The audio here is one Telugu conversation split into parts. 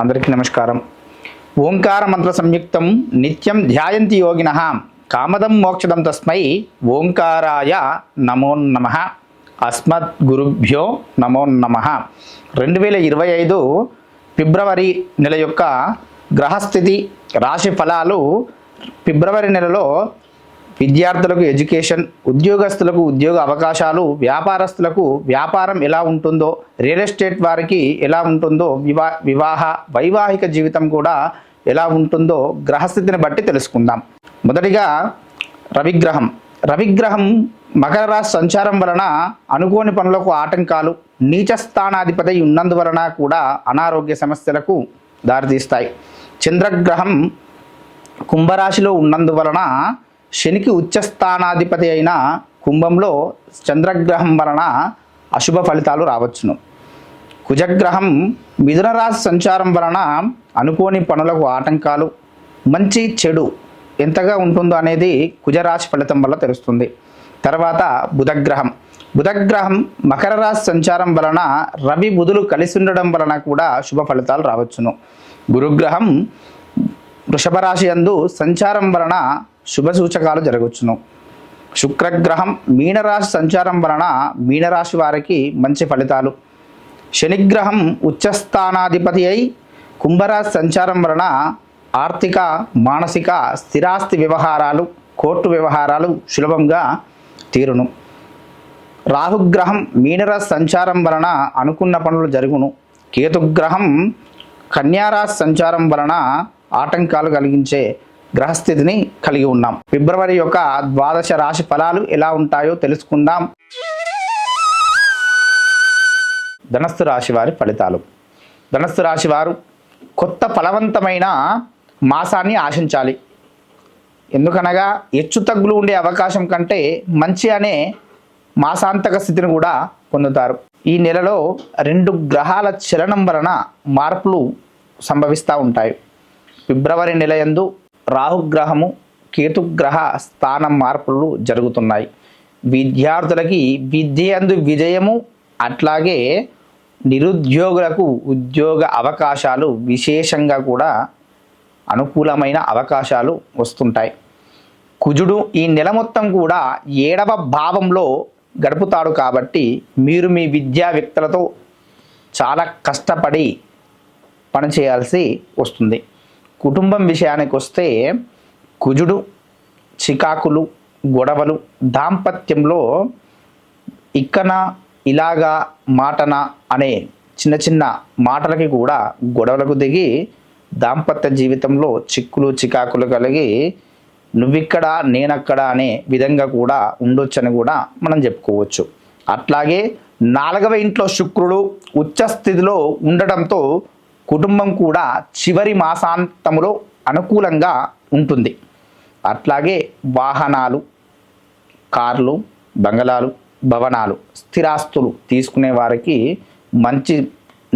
అందరికీ నమస్కారం. ఓంకార మంత్ర సంయుక్తం నిత్యం ధ్యాయంతి యోగిన కామదం మోక్షదం తస్మై ఓంకారాయ నమోన్నమ అస్మద్ గురుభ్యో నమో రెండు వేల ఇరవై ఐదు ఫిబ్రవరి నెల యొక్క గ్రహస్థితి రాశి ఫలాలు ఫిబ్రవరి నెలలో విద్యార్థులకు ఎడ్యుకేషన్ ఉద్యోగస్తులకు ఉద్యోగ అవకాశాలు వ్యాపారస్తులకు వ్యాపారం ఎలా ఉంటుందో రియల్ ఎస్టేట్ వారికి ఎలా ఉంటుందో వివా వివాహ వైవాహిక జీవితం కూడా ఎలా ఉంటుందో గ్రహస్థితిని బట్టి తెలుసుకుందాం. మొదటిగా రవిగ్రహం. రవిగ్రహం మకర రాశి సంచారం వలన అనుకోని పనులకు ఆటంకాలు నీచస్థానాధిపతి ఉన్నందువలన కూడా అనారోగ్య సమస్యలకు దారితీస్తాయి. చంద్రగ్రహం కుంభరాశిలో ఉన్నందువలన శనికి ఉచ్చస్థానాధిపతి అయిన కుంభంలో చంద్రగ్రహం వలన అశుభ ఫలితాలు రావచ్చును. కుజగ్రహం మిథున రాశి సంచారం వలన అనుకోని పనులకు ఆటంకాలు మంచి చెడు ఎంతగా ఉంటుందో అనేది కుజరాశి ఫలితం వల్ల తెలుస్తుంది. తర్వాత బుధగ్రహం. బుధగ్రహం మకర రాశి సంచారం వలన రవి బుధులు కలిసి ఉండడం వలన కూడా శుభ ఫలితాలు రావచ్చును. గురుగ్రహం వృషభ రాశి యందు సంచారం వలన శుభ సూచకాలు జరగవచ్చును శుక్రగ్రహం మీనరాశి సంచారం వలన మీనరాశి వారికి మంచి ఫలితాలు. శనిగ్రహం ఉచ్చస్థానాధిపతి అయి కుంభరాశి సంచారం వలన ఆర్థిక మానసిక స్థిరాస్తి వ్యవహారాలు కోర్టు వ్యవహారాలు సులభంగా తీరును. రాహుగ్రహం మీనరాశి సంచారం వలన అనుకున్న పనులు జరుగును. కేతుగ్రహం కన్యారాశి సంచారం వలన ఆటంకాలు కలిగించే గ్రహస్థితిని కలిగి ఉన్నాం. ఫిబ్రవరి యొక్క ద్వాదశ రాశి ఫలాలు ఎలా ఉంటాయో తెలుసుకుందాం. ధనస్సు రాశి వారి ఫలితాలు. ధనస్సు రాశి వారు కొత్త ఫలవంతమైన మాసాన్ని ఆశించాలి. ఎందుకనగా హెచ్చు తగ్గులు ఉండే అవకాశం కంటే మంచి అనే మాసాంతక స్థితిని కూడా పొందుతారు. ఈ నెలలో రెండు గ్రహాల చలనం వలన మార్పులు సంభవిస్తూ ఉంటాయి. ఫిబ్రవరి నెల యందు రాహుగ్రహము కేతుగ్రహ స్థానం మార్పులు జరుగుతున్నాయి. విద్యార్థులకి విద్యందు విజయము అట్లాగే నిరుద్యోగులకు ఉద్యోగ అవకాశాలు విశేషంగా కూడా అనుకూలమైన అవకాశాలు వస్తుంటాయి. కుజుడు ఈ నెల మొత్తం కూడా ఏడవ భావంలో గడుపుతాడు కాబట్టి మీరు మీ విద్యా వ్యక్తులతో చాలా కష్టపడి పనిచేయాల్సి వస్తుంది. కుటుంబం విషయానికి వస్తే కుజుడు చికాకులు గొడవలు దాంపత్యంలో ఇక్కన ఇలాగా మాటన అనే చిన్న చిన్న మాటలకి కూడా గొడవలకు దిగి దాంపత్య జీవితంలో చిక్కులు చికాకులు కలిగి నువ్విక్కడ నేనక్కడ అనే విధంగా కూడా ఉండొచ్చని కూడా మనం చెప్పుకోవచ్చు. అట్లాగే నాలుగవ ఇంట్లో శుక్రుడు ఉచ్చ స్థితిలో ఉండటంతో కుటుంబం కూడా చివరి మాసాంతములో అనుకూలంగా ఉంటుంది. అట్లాగే వాహనాలు కార్లు బంగళాలు భవనాలు స్థిరాస్తులు తీసుకునే వారికి మంచి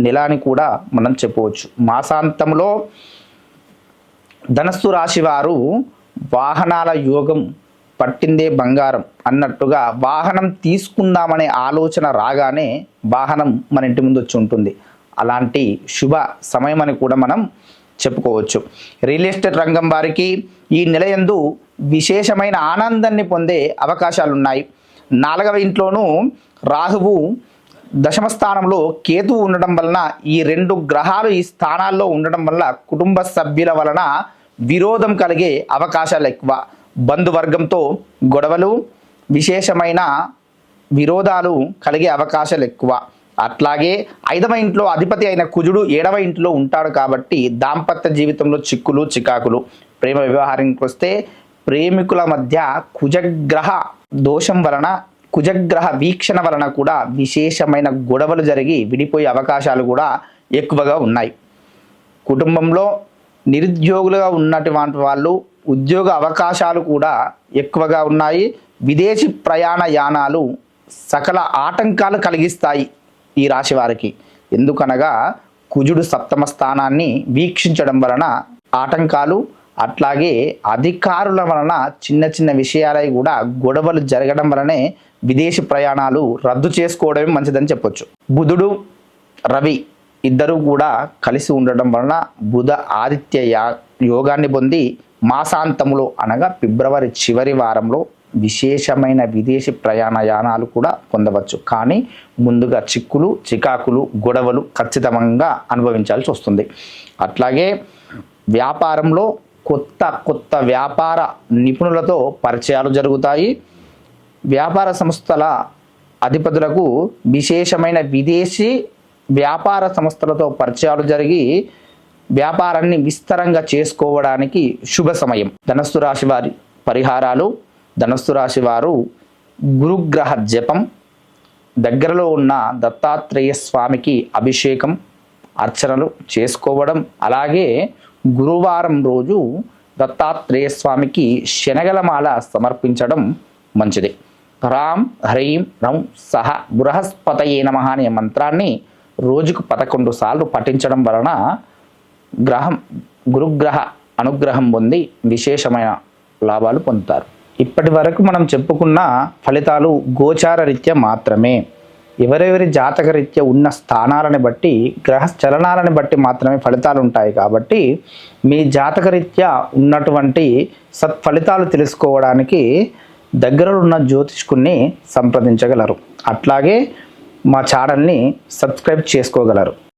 నెల అని కూడా మనం చెప్పవచ్చు. మాసాంతంలో ధనస్సు రాశి వారు వాహనాల యోగం పట్టిందే బంగారం అన్నట్టుగా వాహనం తీసుకుందామనే ఆలోచన రాగానే వాహనం మన ఇంటి ముందు వచ్చి ఉంటుంది. అలాంటి శుభ సమయం అని కూడా మనం చెప్పుకోవచ్చు. రియల్ ఎస్టేట్ రంగం వారికి ఈ నెలయందు విశేషమైన ఆనందాన్ని పొందే అవకాశాలు ఉన్నాయి నాలుగవ ఇంట్లోనూ రాహువు దశమ స్థానంలో కేతువు ఉండడం వలన ఈ రెండు గ్రహాలు ఈ స్థానాల్లో ఉండడం వల్ల కుటుంబ సభ్యుల వలన విరోధం కలిగే అవకాశాలు ఎక్కువ. బంధువర్గంతో గొడవలు విశేషమైన విరోధాలు కలిగే అవకాశాలు ఎక్కువ. అట్లాగే ఐదవ ఇంట్లో అధిపతి అయిన కుజుడు ఏడవ ఇంట్లో ఉంటాడు కాబట్టి దాంపత్య జీవితంలో చిక్కులు చికాకులు ప్రేమ వ్యవహారానికి వస్తే ప్రేమికుల మధ్య కుజగ్రహ దోషం వలన కుజగ్రహ వీక్షణ వలన కూడా విశేషమైన గొడవలు జరిగి విడిపోయే అవకాశాలు కూడా ఎక్కువగా ఉన్నాయి. కుటుంబంలో నిరుద్యోగులుగా ఉన్నటువంటి వాళ్ళు ఉద్యోగ అవకాశాలు కూడా ఎక్కువగా ఉన్నాయి. విదేశీ ప్రయాణ యానాలు సకల ఆటంకాలు కలిగిస్తాయి. ఈ రాశి వారికి. ఎందుకనగా కుజుడు సప్తమ స్థానాన్ని వీక్షించడం వలన ఆటంకాలు అట్లాగే అధికారుల వలన చిన్న చిన్న విషయాలై కూడా గొడవలు జరగడం వలనే విదేశీ ప్రయాణాలు రద్దు చేసుకోవడమే మంచిదని చెప్పొచ్చు. బుధుడు రవి ఇద్దరు కూడా కలిసి ఉండడం వలన బుధ ఆదిత్య యా- యోగాన్ని పొంది మాసాంతములో అనగా ఫిబ్రవరి చివరి వారంలో విశేషమైన విదేశీ ప్రయాణ యానాలు కూడా పొందవచ్చు. కానీ ముందుగా చిక్కులు చికాకులు గొడవలు ఖచ్చితంగా అనుభవించాల్సి వస్తుంది. అట్లాగే వ్యాపారంలో కొత్త కొత్త వ్యాపార నిపుణులతో పరిచయాలు జరుగుతాయి. వ్యాపార సంస్థల అధిపతులకు విశేషమైన విదేశీ వ్యాపార సంస్థలతో పరిచయాలు జరిగి వ్యాపారాన్ని విస్తరంగా చేసుకోవడానికి శుభ సమయం. ధనస్సు రాశి వారి పరిహారాలు ధనస్సు రాశి వారు గురుగ్రహ జపం దగ్గరలో ఉన్న దత్తాత్రేయ స్వామికి అభిషేకం అర్చనలు చేసుకోవడం అలాగే గురువారం రోజు దత్తాత్రేయ స్వామికి శనగలమాల సమర్పించడం మంచిది. రామ్ హ్రీం రం సహ బృహస్పతయే నమ అనే మంత్రాన్ని రోజుకు పదకొండు సార్లు పఠించడం వలన గ్రహం గురుగ్రహ అనుగ్రహం పొంది విశేషమైన లాభాలు పొందుతారు. ఇప్పటి వరకు మనం చెప్పుకున్న ఫలితాలు గోచార రీత్యా మాత్రమే. ఎవరెవరి జాతక రీత్యా ఉన్న స్థానాలను బట్టి గ్రహ చలనాలను బట్టి మాత్రమే ఫలితాలు ఉంటాయి కాబట్టి మీ జాతక రీత్యా ఉన్నటువంటి సత్ఫలితాలు తెలుసుకోవడానికి దగ్గరలో ఉన్న జ్యోతిష్కుని సంప్రదించగలరు. అట్లాగే మా ఛానల్ని సబ్స్క్రైబ్ చేసుకోగలరు.